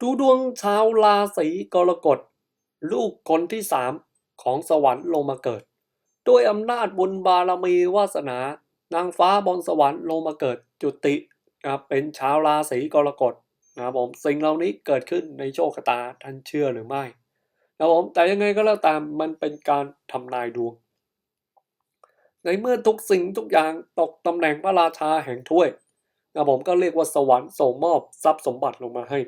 ดูดวงชาวราศีกรกฎ ลูกคนที่สามของสวรรค์ลงมาเกิด ด้วยอำนาจบุญบารมีวาสนา นางฟ้าบนสวรรค์ลงมาเกิดจุตินะครับเป็นชาวราศีกรกฎนะครับผมสิ่งเหล่านี้เกิดขึ้นในโชคชะตาท่านเชื่อหรือไม่นะครับผมแต่ยังไงก็แล้วตามมันเป็นการทำนายดวง ในเมื่อทุกสิ่งทุกอย่างตกตำแหน่งพระราชาแห่งถ้วยนะครับผมก็เรียกว่าสวรรค์ส่งมอบทรัพย์สมบัติลงมาให้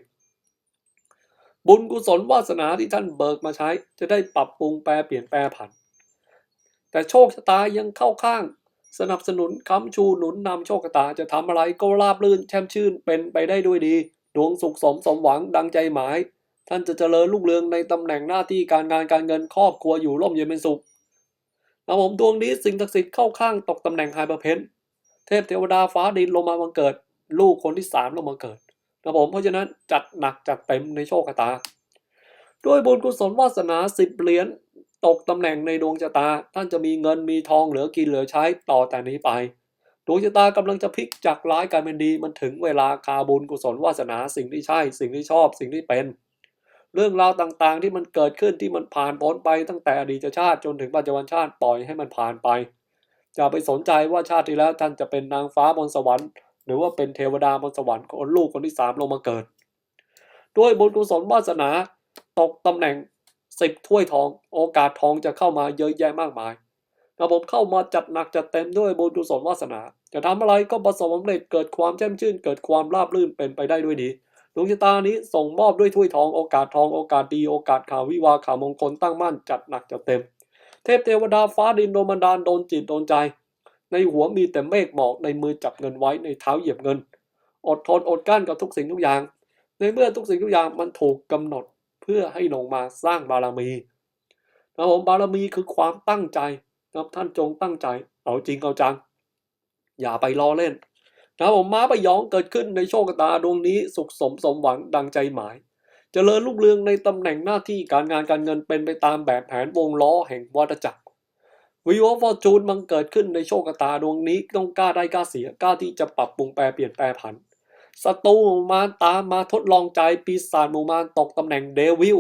บุญกุศลวาสนาที่ท่านเบิกมาใช้ จะได้ปรับปรุงแปรเปลี่ยนแปรผัน แต่โชคชะตายังเข้าข้าง สนับสนุนค้ำชูหนุนนำโชคชะตาจะทำอะไรก็ราบรื่นแช่มชื่นเป็นไปได้ด้วยดี ดวงสุขสมสมหวังดังใจหมาย ท่านจะเจริญรุ่งเรืองในตำแหน่งหน้าที่การงานการเงินครอบครัวอยู่ร่มเย็นเป็นสุขนะผมดวงนี้สิ่งศักดิ์สิทธิ์เข้าข้างตกตำแหน่งไฮเปอร์เพนเทพเทวดาฟ้าดินลงมาบังเกิด ลูกคนที่สามลงมาเกิด นะผมเพราะฉะนั้นจัดหนักจัดเต็มในโชคชะตา ด้วยบุญกุศลวาสนาสิบเหรียญตกตำแหน่งในดวงชะตา ท่านจะมีเงินมีทองเหลือกินเหลือใช้ต่อแต่นี้ไปดวงชะตากำลังจะพลิกจากร้ายกลายเป็นดีมันถึงเวลาคาบุญกุศลวาสนาสิ่งที่ใช่ สิ่งที่ชอบ สิ่งที่เป็น เรื่องราวต่างๆที่มันเกิดขึ้นที่มันผ่านพ้นไปตั้งแต่อดีตชาติจนถึงปัจจุบันชาติปล่อยให้มันผ่านไปอย่าไปสนใจว่าชาติที่แล้วท่านจะเป็นนางฟ้าบนสวรรค์ หรือว่าเป็นเทวดาบนสวรรค์คนลูกคนที่สามลงมาเกิด ด้วยบุญกุศลวาสนาตกตำแหน่งสิบถ้วยทอง โอกาสทองจะเข้ามาเยอะแยะมากมายระบบเข้ามาจัดหนักจัดเต็มด้วยบุญกุศลวาสนา จะทำอะไรก็ประสบความสำเร็จเกิดความแจ่มชื่น เกิดความราบรื่นเป็นไปได้ด้วยดีดวงชะตานี้ส่งมอบด้วยถ้วยทองโอกาสทองโอกาสดีโอกาสข่าววิวาข่าวมงคลตั้งมั่นจัดหนักจัดเต็ม เทพเทวดาฟ้าดินโดนบันดาลโดนจิตโดนใจ ในหัวมีแต่เมฆหมอกในมือจับเงินไว้ในเท้าเหยียบเงิน อดทนอดกลั้นกับทุกสิ่งทุกอย่าง ในเมื่อทุกสิ่งทุกอย่างมันถูกกำหนดเพื่อให้ลงมาสร้างบารมีนะผมบารมีคือความตั้งใจนะท่านจงตั้งใจ เอาจริงเอาจัง อย่าไปล้อเล่นนะผมม้าปย้องเกิดขึ้นในโชคชะตาดวงนี้สุขสมสมหวังดังใจหมายจเจริญรุ่งเรืองในตำแหน่งหน้าที่การงานการเงินเป็นไปตามแบบแผนวงล้อแห่งวัฏจักร วิวฟอร์จูนมันเกิดขึ้นในโชคชะตาดวงนี้ต้องกล้าได้กล้าเสียกล้าที่จะปรับปรุงแปรเปลี่ยนแปรผันศัตรูหมู่มารตามมาทดลองใจปีศาจหมู่มารตกตำแหน่งเดวิล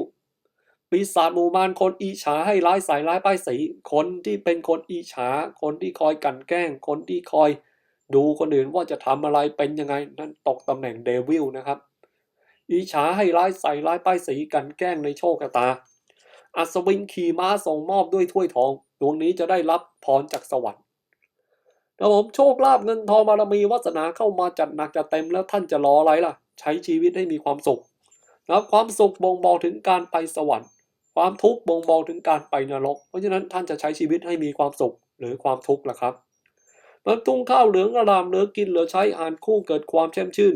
ปีศาจหมู่มารคนอิฉาให้ร้ายใส่ร้ายป้ายสีคนที่เป็นคนอิฉาคนที่คอยกันแกล้ง คนที่คอยดูคนอื่นว่าจะทำอะไรเป็นยังไงนั่นตกตำแหน่งเดวิลนะครับอิฉาให้ร้ายใส่ร้ายป้ายสีกันแกล้งในโชคชะตา อัศวินขี่ม้าส่งมอบด้วยถ้วยทอง ดวงนี้จะได้รับพรจากสวรรค์นะผมโชคลาภเงินทองบารมีวาสนาเข้ามาจัดหนักจัดเต็มแล้วท่านจะรออะไรล่ะ ใช้ชีวิตให้มีความสุขนะความสุขบ่งบอกถึงการไปสวรรค์ ความทุกข์บ่งบอกถึงการไปนรก เพราะฉะนั้นท่านจะใช้ชีวิตให้มีความสุขหรือความทุกข์ล่ะครับมันทุ่งข้าวเหลืองอารามเหลือกินเหลือใช้อ่านคู่เกิดความแช่มชื่น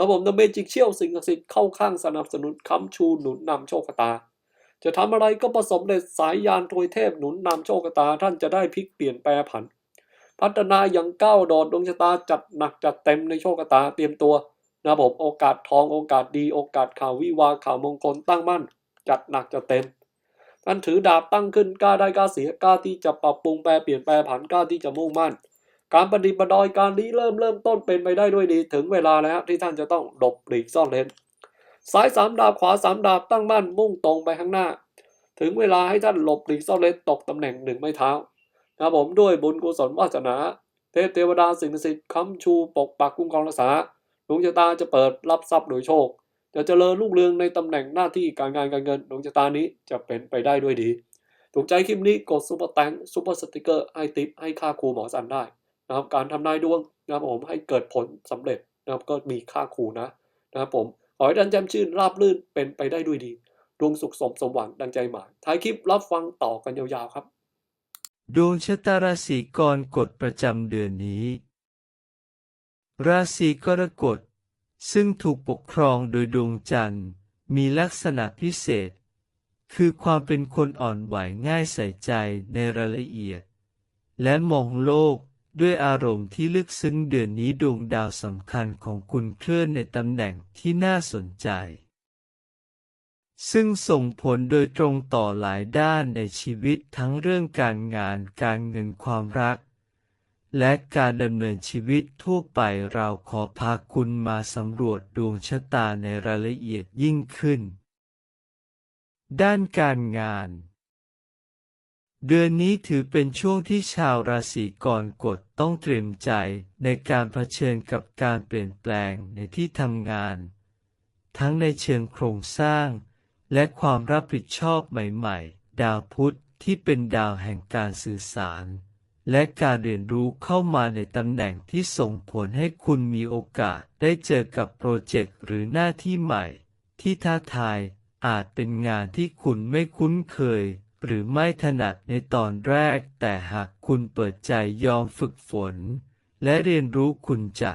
ระบบดำเมจิกเชี่ยวสิ่งศักดิ์สิทธิ์เข้าข้างสนับสนุนค้ำชูหนุนนำโชคชะตา จะทำอะไรก็ประสบเร็จสายยานทวยเทพหนุนนำโชคชะตาท่านจะได้พลิกเปลี่ยนแปรผัน พัฒนาอย่างก้าวโดดดวงชะตาจัดหนักจัดเต็มในโชคชะตาเตรียมตัวระบบโอกาสทองโอกาสดีโอกาสข่าววิวาข่าวมงคลตั้งมั่น จัดหนักจัดเต็มท่านถือดาบตั้งขึ้นกล้าได้กล้าเสียกล้าที่จะปรับปรุงแปรเปลี่ยนแปรผันกล้าที่จะมุ่งมั่น การปฏิบัติดยการนี้เริ่มเริ่มต้นเป็นไปได้ด้วยดีถึงเวลาแล้วที่ท่านจะต้องหลบหลีกซ่อนเลน ซ้ายสามดาบขวาสามดาบตั้งมั่นมุ่งตรงไปข้างหน้า ถึงเวลาให้ท่านหลบหลีกซ่อนเลนตกตำแหน่งหนึ่งไม่เท้านะครับผมด้วยบุญกุศลวาสนา เทพเทวดาสิ่งศักดิ์สิทธิ์ค้ำชูปกปักคุ้มครองรักษาดวงชะตาจะเปิดรับทรัพย์โดยโชค จะเจริญรุ่งเรืองในตำแหน่งหน้าที่การงานการเงินดวงชะตานี้จะเป็นไปได้ด้วยดี ถูกใจคลิปนี้กดซุปเปอร์แตงซุปเปอร์สติกเกอร์ให้ติปให้ค่าครูหมอสันได้นะครับการทำนายดวงนะครับผมให้เกิดผลสำเร็จนะครับก็มีค่าครูนะนะครับผม ขอให้ท่านแจ่มชื่นราบรื่นเป็นไปได้ด้วยดี ดวงสุขสมสมหวังดังใจหมายท้ายคลิปรับฟังต่อกันยาวๆครับ ดวงชะตาราศีกรกฎประจำเดือนนี้ ราศีกรกฎ ซึ่งถูกปกครองโดยดวงจันทร์ มีลักษณะพิเศษ คือความเป็นคนอ่อนไหวง่ายใส่ใจในรายละเอียด และมองโลก ด้วยอารมณ์ที่ลึกซึ้งเดือนนี้ดวงดาวสำคัญของคุณเคลื่อนในตำแหน่งที่น่าสนใจ ซึ่งส่งผลโดยตรงต่อหลายด้านในชีวิตทั้งเรื่องการงานการเงินความรัก และการดำเนินชีวิตทั่วไปเราขอพาคุณมาสำรวจดวงชะตาในรายละเอียดยิ่งขึ้น ด้านการงาน เดือนนี้ถือเป็นช่วงที่ชาวราศีกรกฎต้องเตรียมใจในการเผชิญกับการเปลี่ยนแปลงในที่ทำงาน ทั้งในเชิงโครงสร้าง และความรับผิดชอบใหม่ๆ ดาวพุธที่เป็นดาวแห่งการสื่อสาร และการเรียนรู้เข้ามาในตำแหน่งที่ส่งผลให้คุณมีโอกาสได้เจอกับโปรเจกต์หรือหน้าที่ใหม่ ที่ท้าทายอาจเป็นงานที่คุณไม่คุ้นเคย หรือไม่ถนัดในตอนแรก แต่หากคุณเปิดใจยอมฝึกฝน และเรียนรู้คุณจะ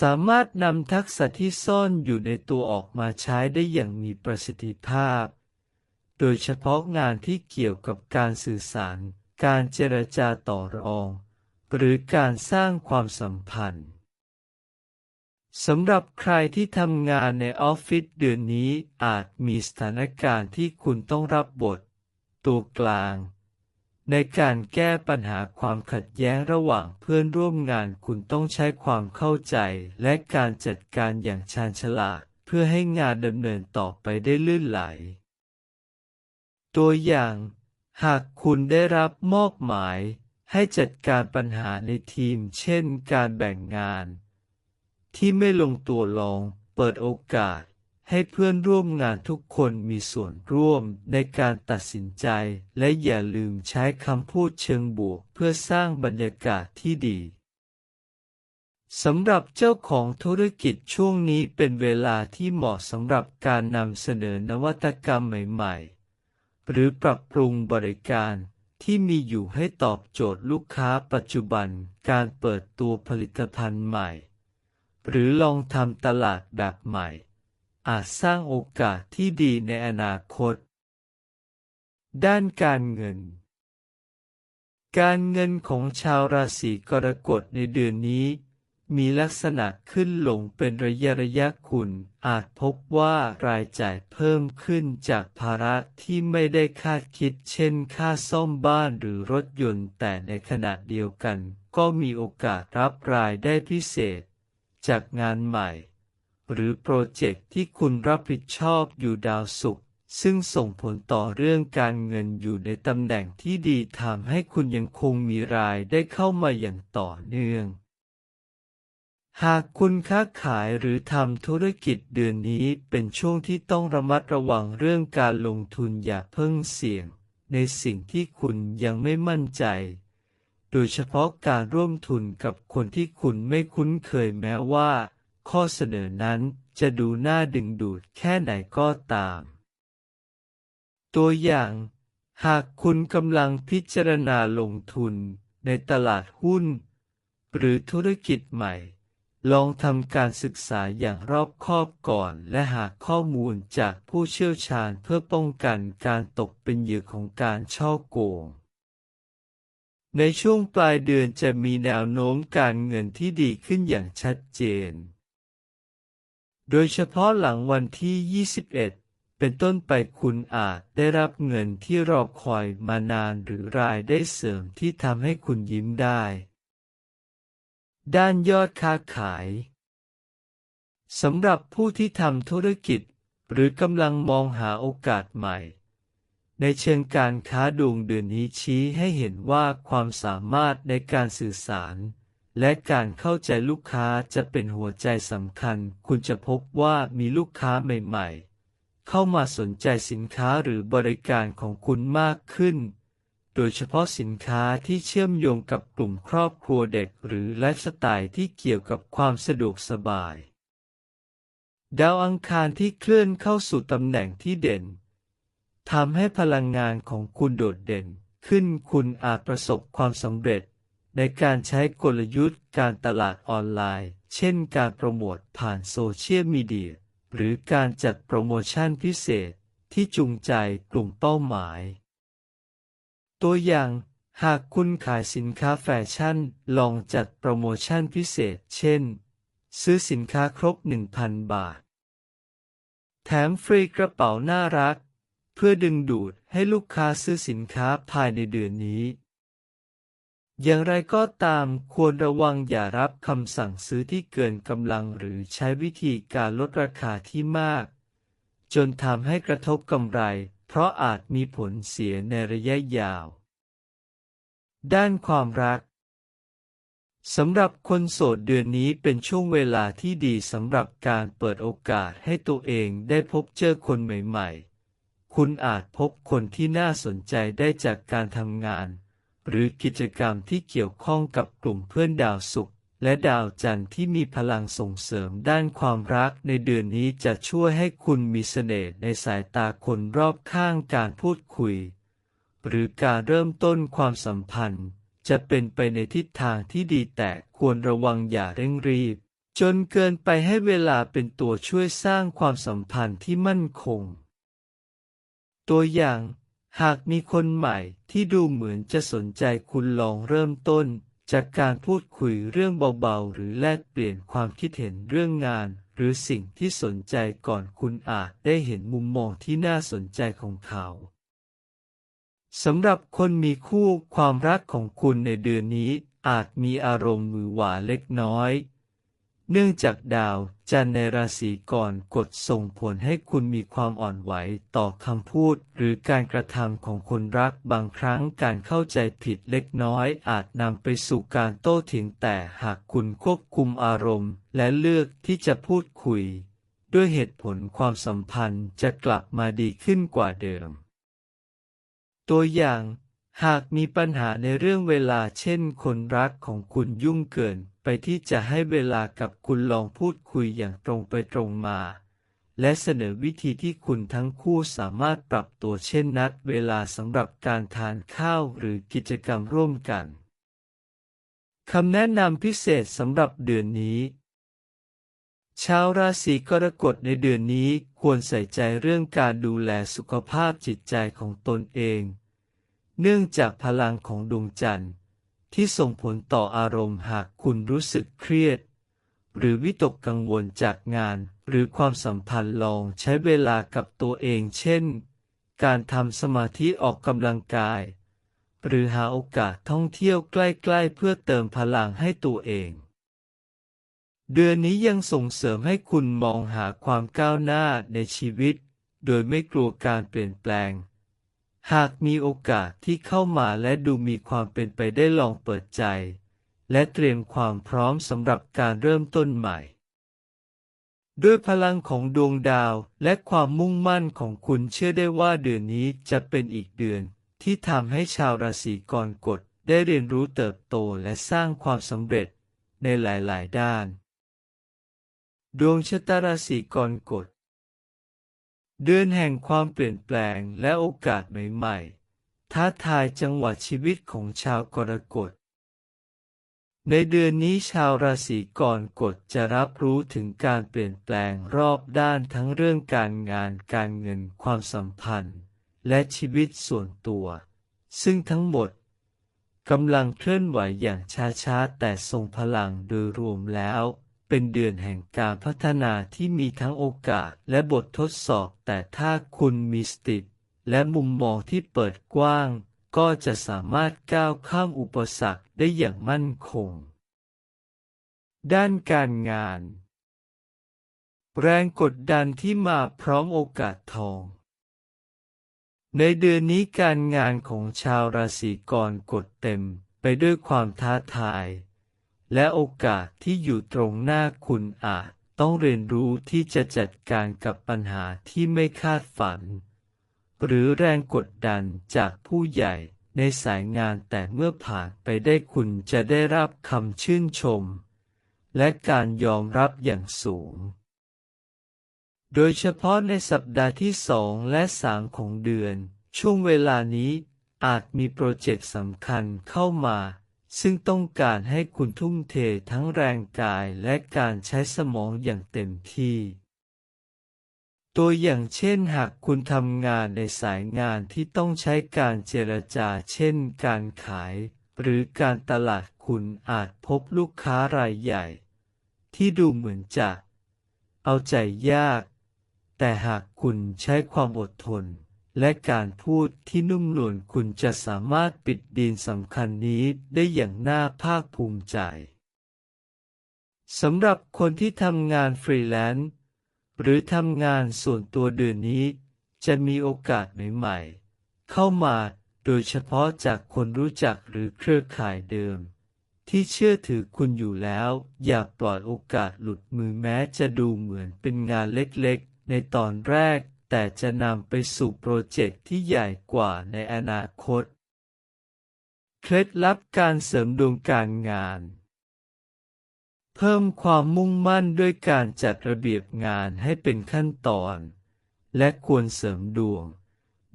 สามารถนำทักษะที่ซ่อนอยู่ในตัวออกมาใช้ได้อย่างมีประสิทธิภาพ โดยเฉพาะงานที่เกี่ยวกับการสื่อสาร การเจรจาต่อรอง หรือการสร้างความสัมพันธ์สำหรับใครที่ทำงานในออฟฟิศเดือนนี้อาจมีสถานการณ์ที่คุณต้องรับบท ตัวกลาง ในการแก้ปัญหาความขัดแย้งระหว่างเพื่อนร่วมงานคุณต้องใช้ความเข้าใจและการจัดการอย่างชาญฉลาด เพื่อให้งานดำเนินต่อไปได้ลื่นไหล ตัวอย่าง หากคุณได้รับมอบหมาย ให้จัดการปัญหาในทีม เช่น การแบ่งงาน ที่ไม่ลงตัวลองเปิดโอกาส ให้เพื่อนร่วมงานทุกคนมีส่วนร่วมในการตัดสินใจ และอย่าลืมใช้คำพูดเชิงบวกเพื่อสร้างบรรยากาศที่ดีสำหรับเจ้าของธุรกิจช่วงนี้เป็นเวลาที่เหมาะสำหรับการนำเสนอนวัตกรรมใหม่ๆ หรือปรับปรุงบริการที่มีอยู่ให้ตอบโจทย์ลูกค้าปัจจุบันการเปิดตัวผลิตภัณฑ์ใหม่ หรือลองทำตลาดแบบใหม่ อาจสร้างโอกาสที่ดีในอนาคต ด้านการเงิน การเงินของชาวราศีกรกฎในเดือนนี้ มีลักษณะขึ้นลงเป็นระยะระยะคุณ อาจพบว่ารายจ่ายเพิ่มขึ้นจากภาระที่ไม่ได้คาดคิดเช่น ค่าซ่อมบ้านหรือรถยนต์แต่ในขณะเดียวกัน ก็มีโอกาสรับรายได้พิเศษ จากงานใหม่ หรือโปรเจกต์ที่คุณรับผิดชอบอยู่ดาวศุกร์ซึ่งส่งผลต่อเรื่องการเงินอยู่ในตำแหน่งที่ดีทำให้คุณยังคงมีรายได้เข้ามาอย่างต่อเนื่อง หากคุณค้าขายหรือทำธุรกิจเดือนนี้เป็นช่วงที่ต้องระมัดระวังเรื่องการลงทุนอย่าเพิ่งเสี่ยง ในสิ่งที่คุณยังไม่มั่นใจ โดยเฉพาะการร่วมทุนกับคนที่คุณไม่คุ้นเคยแม้ว่า ข้อเสนอนั้นจะดูน่าดึงดูดแค่ไหนก็ตาม ตัวอย่าง หากคุณกำลังพิจารณาลงทุนในตลาดหุ้น หรือธุรกิจใหม่ ลองทำการศึกษาอย่างรอบคอบก่อนและหาข้อมูลจากผู้เชี่ยวชาญเพื่อป้องกันการตกเป็นเหยื่อของการช่อโกงในช่วงปลายเดือนจะมีแนวโน้มการเงินที่ดีขึ้นอย่างชัดเจน โดยเฉพาะหลังวันที่ 21 เป็นต้นไปคุณอาจได้รับเงินที่รอคอยมานานหรือรายได้เสริมที่ทำให้คุณยิ้มได้ ด้านยอดค้าขายสำหรับผู้ที่ทำธุรกิจ หรือกำลังมองหาโอกาสใหม่ ในเชิงการค้าดวงเดือนนี้ชี้ให้เห็นว่าความสามารถในการสื่อสาร และการเข้าใจลูกค้าจะเป็นหัวใจสำคัญ คุณจะพบว่ามีลูกค้าใหม่ๆ เข้ามาสนใจสินค้าหรือบริการของคุณมากขึ้น โดยเฉพาะสินค้าที่เชื่อมโยงกับกลุ่มครอบครัวเด็กหรือไลฟ์สไตล์ที่เกี่ยวกับความสะดวกสบาย ดาวอังคารที่เคลื่อนเข้าสู่ตำแหน่งที่เด่นทำให้พลังงานของคุณโดดเด่นขึ้นคุณอาจประสบความสำเร็จ ในการใช้กลยุทธ์การตลาดออนไลน์ เช่นการโปรโมทผ่านโซเชียลมีเดีย หรือการจัดโปรโมชั่นพิเศษที่จูงใจกลุ่มเป้าหมาย ตัวอย่างหากคุณขายสินค้าแฟชั่น ลองจัดโปรโมชั่นพิเศษ เช่น ซื้อสินค้าครบ 1,000 บาท แถมฟรีกระเป๋าน่ารัก เพื่อดึงดูดให้ลูกค้าซื้อสินค้าภายในเดือนนี้ อย่างไรก็ตามควรระวังอย่ารับคำสั่งซื้อที่เกินกำลังหรือใช้วิธีการลดราคาที่มาก จนทำให้กระทบกำไร เพราะอาจมีผลเสียในระยะยาว ด้านความรักสำหรับคนโสดเดือนนี้เป็นช่วงเวลาที่ดีสำหรับการเปิดโอกาสให้ตัวเองได้พบเจอคนใหม่ๆ คุณอาจพบคนที่น่าสนใจได้จากการทำงาน หรือกิจกรรมที่เกี่ยวข้องกับกลุ่มเพื่อนดาวศุกร์และดาวจันทร์ที่มีพลังส่งเสริมด้านความรักในเดือนนี้จะช่วยให้คุณมีเสน่ห์ในสายตาคนรอบข้างการพูดคุย หรือการเริ่มต้นความสัมพันธ์ จะเป็นไปในทิศทางที่ดีแต่ควรระวังอย่าเร่งรีบ จนเกินไปให้เวลาเป็นตัวช่วยสร้างความสัมพันธ์ที่มั่นคง ตัวอย่าง หากมีคนใหม่ที่ดูเหมือนจะสนใจคุณลองเริ่มต้น จากการพูดคุยเรื่องเบาๆ หรือแลกเปลี่ยนความคิดเห็นเรื่องงาน หรือสิ่งที่สนใจก่อนคุณอาจได้เห็นมุมมองที่น่าสนใจของเขาสำหรับคนมีคู่ความรักของคุณในเดือนนี้อาจมีอารมณ์มือหวาเล็กน้อย เนื่องจากดาวจันทร์ในราศีก่อนกฎส่งผลให้คุณมีความอ่อนไหวต่อคำพูด หรือการกระทำของคนรักบางครั้งการเข้าใจผิดเล็กน้อยอาจนำไปสู่การโต้เถียงแต่หากคุณควบคุมอารมณ์ และเลือกที่จะพูดคุย ด้วยเหตุผลความสัมพันธ์จะกลับมาดีขึ้นกว่าเดิม ตัวอย่าง หากมีปัญหาในเรื่องเวลาเช่นคนรักของคุณยุ่งเกิน ไปที่จะให้เวลากับคุณลองพูดคุยอย่างตรงไปตรงมา และเสนอวิธีที่คุณทั้งคู่สามารถปรับตัวเช่นนัดเวลาสำหรับการทานข้าวหรือกิจกรรมร่วมกัน คำแนะนำพิเศษสำหรับเดือนนี้ชาวราศีกรกฎในเดือนนี้ควรใส่ใจเรื่องการดูแลสุขภาพจิตใจของตนเอง เนื่องจากพลังของดวงจันทร์ ที่ส่งผลต่ออารมณ์หากคุณรู้สึกเครียด หรือวิตกกังวลจากงาน หรือความสัมพันธ์ลองใช้เวลากับตัวเองเช่น การทำสมาธิออกกำลังกาย หรือหาโอกาสท่องเที่ยวใกล้ๆ เพื่อเติมพลังให้ตัวเอง เดือนนี้ยังส่งเสริมให้คุณมองหาความก้าวหน้าในชีวิต โดยไม่กลัวการเปลี่ยนแปลง หากมีโอกาสที่เข้ามาและดูมีความเป็นไปได้ลองเปิดใจ และเตรียมความพร้อมสำหรับการเริ่มต้นใหม่ ด้วยพลังของดวงดาวและความมุ่งมั่นของคุณเชื่อได้ว่าเดือนนี้จะเป็นอีกเดือนที่ทำให้ชาวราศีกรกฎได้เรียนรู้เติบโตและสร้างความสำเร็จในหลาย ๆ ด้าน ดวงชะตาราศีกรกฎ เดือนแห่งความเปลี่ยนแปลงและโอกาสใหม่ๆ ท้าทายจังหวะชีวิตของชาวกรกฎ ในเดือนนี้ชาวราศีกรกฎจะรับรู้ถึงการเปลี่ยนแปลงรอบด้านทั้งเรื่องการงานการเงินความสัมพันธ์ และชีวิตส่วนตัว ซึ่งทั้งหมดกำลังเคลื่อนไหวอย่างช้าๆ แต่ทรงพลังโดยรวมแล้ว เป็นเดือนแห่งการพัฒนาที่มีทั้งโอกาสและบททดสอบ แต่ถ้าคุณมีสติและมุมมองที่เปิดกว้าง ก็จะสามารถก้าวข้ามอุปสรรคได้อย่างมั่นคง ด้านการงาน แรงกดดันที่มาพร้อมโอกาสทอง ในเดือนนี้การงานของชาวราศีกรกฎเต็มไปด้วยความท้าทาย และโอกาสที่อยู่ตรงหน้าคุณอาจต้องเรียนรู้ที่จะจัดการกับปัญหาที่ไม่คาดฝัน หรือแรงกดดันจากผู้ใหญ่ในสายงานแต่เมื่อผ่านไปได้คุณจะได้รับคำชื่นชม และการยอมรับอย่างสูง โดยเฉพาะในสัปดาห์ที่สองและสามของเดือน ช่วงเวลานี้อาจมีโปรเจกต์สำคัญเข้ามา ซึ่งต้องการให้คุณทุ่มเททั้งแรงกายและการใช้สมองอย่างเต็มที่ ตัวอย่างเช่นหากคุณทำงานในสายงานที่ต้องใช้การเจรจาเช่นการขาย หรือการตลาดคุณอาจพบลูกค้ารายใหญ่ ที่ดูเหมือนจะ เอาใจยาก แต่หากคุณใช้ความอดทน และการพูดที่นุ่มนวลคุณจะสามารถปิดดีลสำคัญนี้ได้อย่างน่าภาคภูมิใจสำหรับคนที่ทำงานฟรีแลนซ์หรือทำงานส่วนตัวเดือนนี้ จะมีโอกาสใหม่ๆ เข้ามาโดยเฉพาะจากคนรู้จักหรือเครือข่ายเดิม ที่เชื่อถือคุณอยู่แล้ว อย่าปล่อยโอกาสหลุดมือแม้จะดูเหมือนเป็นงานเล็กๆ ในตอนแรก แต่จะนำไปสู่โปรเจกต์ที่ใหญ่กว่าในอนาคต เคล็ดลับการเสริมดวงการงาน เพิ่มความมุ่งมั่นด้วยการจัดระเบียบงานให้เป็นขั้นตอน และควรเสริมดวง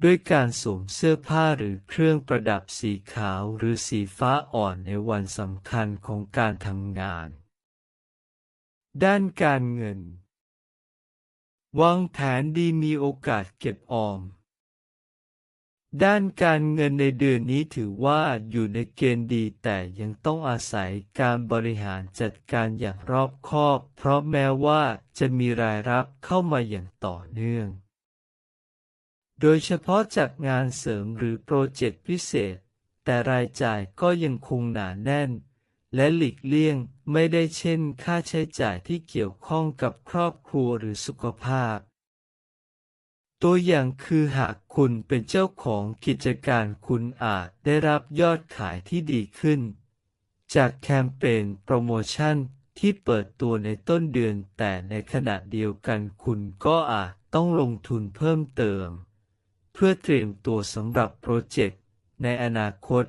ด้วยการสวมเสื้อผ้าหรือเครื่องประดับสีขาวหรือสีฟ้าอ่อนในวันสำคัญของการทำงาน ด้านการเงิน วางแผนดีมีโอกาสเก็บออม ด้านการเงินในเดือนนี้ถือว่าอยู่ในเกณฑ์ดีแต่ยังต้องอาศัยการบริหารจัดการอย่างรอบคอบ เพราะแม้ว่าจะมีรายรับเข้ามาอย่างต่อเนื่อง โดยเฉพาะจากงานเสริมหรือโปรเจกต์พิเศษ แต่รายจ่ายก็ยังคงหนาแน่น และหลีกเลี่ยงไม่ได้เช่นค่าใช้จ่ายที่เกี่ยวข้องกับครอบครัวหรือสุขภาพ ตัวอย่างคือหากคุณเป็นเจ้าของกิจการคุณอาจได้รับยอดขายที่ดีขึ้น จากแคมเปญโปรโมชั่นที่เปิดตัวในต้นเดือนแต่ในขณะเดียวกันคุณก็อาจต้องลงทุนเพิ่มเติม เพื่อเตรียมตัวสำหรับโปรเจกต์ในอนาคต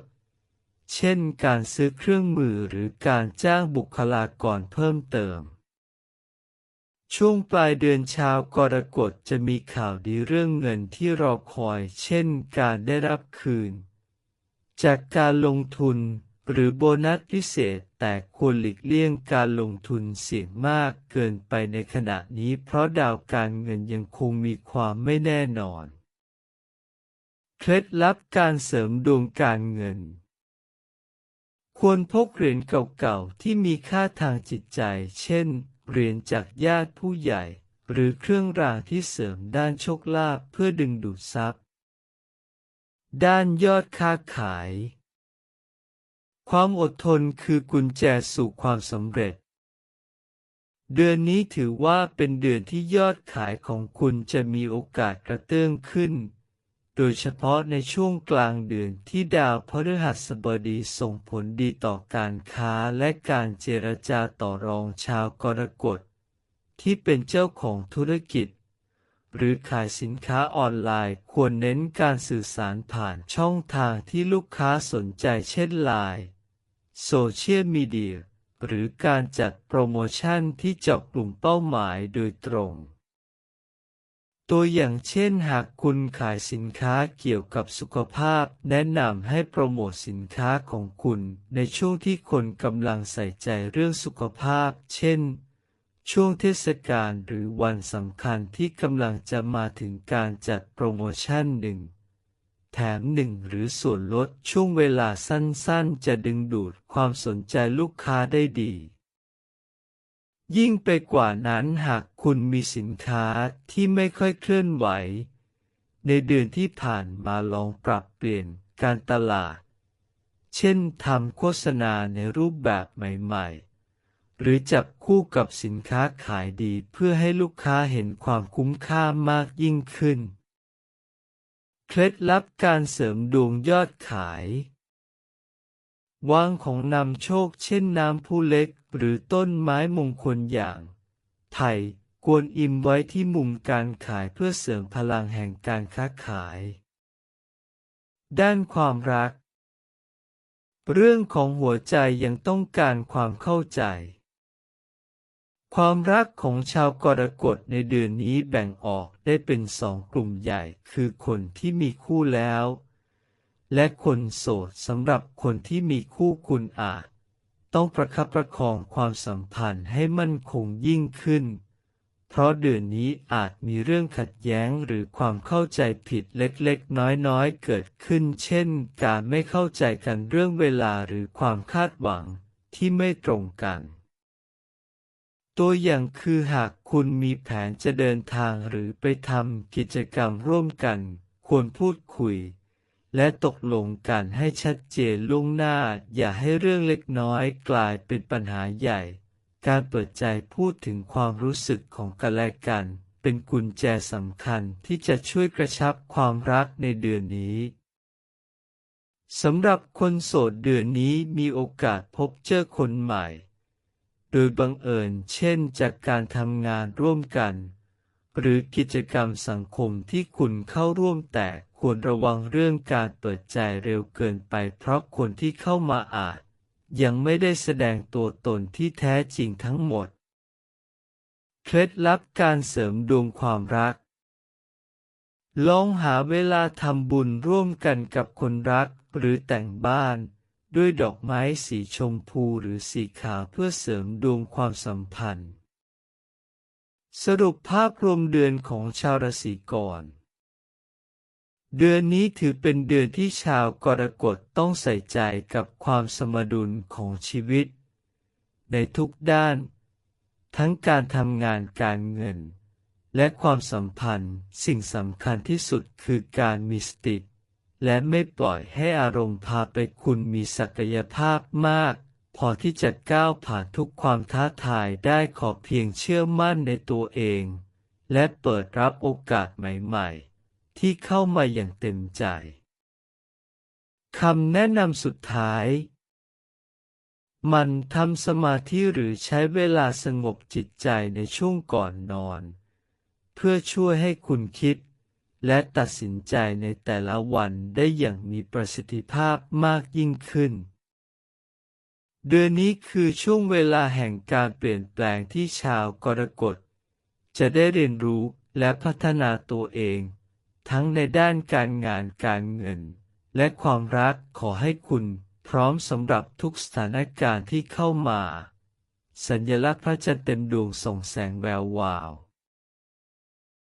เช่นการซื้อเครื่องมือหรือการจ้างบุคลากรเพิ่มเติม ช่วงปลายเดือนชาวกรกฎจะมีข่าวดีเรื่องเงินที่รอคอย เช่นการได้รับคืน จากการลงทุนหรือโบนัสพิเศษแต่ควรหลีกเลี่ยงการลงทุนเสี่ยงมากเกินไปในขณะนี้เพราะดาวการเงินยังคงมีความไม่แน่นอน เคล็ดลับการเสริมดวงการเงิน ควรพกเหรียญเก่าๆ ที่มีค่าทางจิตใจ เช่น เหรียญจากญาติผู้ใหญ่ หรือเครื่องรางที่เสริมด้านโชคลาภเพื่อดึงดูดทรัพย์ ด้านยอดค้าขาย ความอดทนคือกุญแจสู่ความสำเร็จ เดือนนี้ถือว่าเป็นเดือนที่ยอดขายของคุณจะมีโอกาสกระเตื้องขึ้น โดยเฉพาะในช่วงกลางเดือนที่ดาวพฤหัสบดีส่งผลดีต่อการค้าและการเจรจาต่อรองชาวกรกฎที่เป็นเจ้าของธุรกิจ หรือขายสินค้าออนไลน์ควรเน้นการสื่อสารผ่านช่องทางที่ลูกค้าสนใจเช่นไลน์โซเชียลมีเดียหรือการจัดโปรโมชั่นที่เจาะกลุ่มเป้าหมายโดยตรง ตัวอย่างเช่นหากคุณขายสินค้าเกี่ยวกับสุขภาพ แนะนำให้โปรโมทสินค้าของคุณในช่วงที่คนกำลังใส่ใจเรื่องสุขภาพ เช่น ช่วงเทศกาลหรือวันสำคัญที่กำลังจะมาถึงการจัดโปรโมชั่นหนึ่งแถมหนึ่งหรือส่วนลดช่วงเวลาสั้นๆ จะดึงดูดความสนใจลูกค้าได้ดี ยิ่งไปกว่านั้นหากคุณมีสินค้าที่ไม่ค่อยเคลื่อนไหว ในเดือนที่ผ่านมาลองปรับเปลี่ยนการตลาด เช่นทำโฆษณาในรูปแบบใหม่ๆ หรือจับคู่กับสินค้าขายดีเพื่อให้ลูกค้าเห็นความคุ้มค่ามากยิ่งขึ้น เคล็ดลับการเสริมดวงยอดขาย วางของนำโชคเช่นน้ำผู้เล็กหรือต้นไม้มงคลอย่างไผ่กวนอิมไว้ที่มุมการขายเพื่อเสริมพลังแห่งการค้าขาย ด้านความรัก เรื่องของหัวใจยังต้องการความเข้าใจ ความรักของชาวกรกฎในเดือนนี้แบ่งออกได้เป็นสองกลุ่มใหญ่คือคนที่มีคู่แล้ว และคนโสดสำหรับคนที่มีคู่คุณอาจ ต้องประคับประคองความสัมพันธ์ให้มั่นคงยิ่งขึ้น เพราะเดือนนี้อาจมีเรื่องขัดแย้งหรือความเข้าใจผิดเล็กๆ น้อยๆ เกิดขึ้น เช่น การไม่เข้าใจกันเรื่องเวลาหรือความคาดหวังที่ไม่ตรงกันตัวอย่างคือหากคุณมีแผนจะเดินทางหรือไปทำกิจกรรมร่วมกัน ควรควรพูดคุย และตกลงกันให้ชัดเจนล่วงหน้า อย่าให้เรื่องเล็กน้อยกลายเป็นปัญหาใหญ่ การเปิดใจพูดถึงความรู้สึกของกันและกัน เป็นกุญแจสำคัญที่จะช่วยกระชับความรักในเดือนนี้สำหรับคนโสดเดือนนี้มีโอกาสพบเจอคนใหม่ โดยบังเอิญเช่นจากการทำงานร่วมกัน หรือกิจกรรมสังคมที่คุณเข้าร่วมแต่ ควรระวังเรื่องการเปิดใจเร็วเกินไปเพราะคนที่เข้ามาอาจ ยังไม่ได้แสดงตัวตนที่แท้จริงทั้งหมด เคล็ดลับการเสริมดวงความรัก ลองหาเวลาทำบุญร่วมกันกับคนรักหรือแต่งบ้าน ด้วยดอกไม้สีชมพูหรือสีขาวเพื่อเสริมดวงความสัมพันธ์ สรุปภาพรวมเดือนของชาวราศีกร เดือนนี้ถือเป็นเดือนที่ชาวกรกฎต้องใส่ใจกับความสมดุลของชีวิต ในทุกด้าน ทั้งการทำงานการเงิน และความสัมพันธ์สิ่งสำคัญที่สุดคือการมีสติ และไม่ปล่อยให้อารมณ์พาไปคุณมีศักยภาพมาก พอที่จะก้าวผ่านทุกความท้าทายได้ขอเพียงเชื่อมั่นในตัวเอง และเปิดรับโอกาสใหม่ ๆ ที่เข้ามาอย่างเต็มใจคำแนะนำสุดท้าย มันทำสมาธิหรือใช้เวลาสงบจิตใจในช่วงก่อนนอน เพื่อช่วยให้คุณคิด และตัดสินใจในแต่ละวันได้อย่างมีประสิทธิภาพมากยิ่งขึ้น เดือนนี้คือช่วงเวลาแห่งการเปลี่ยนแปลงที่ชาวกรกฎจะได้เรียนรู้และพัฒนาตัวเอง ทั้งในด้านการงานการเงิน และความรักขอให้คุณพร้อมสำหรับทุกสถานการณ์ที่เข้ามา สัญลักษณ์พระจันทร์เต็มดวงส่องแสงแวววาว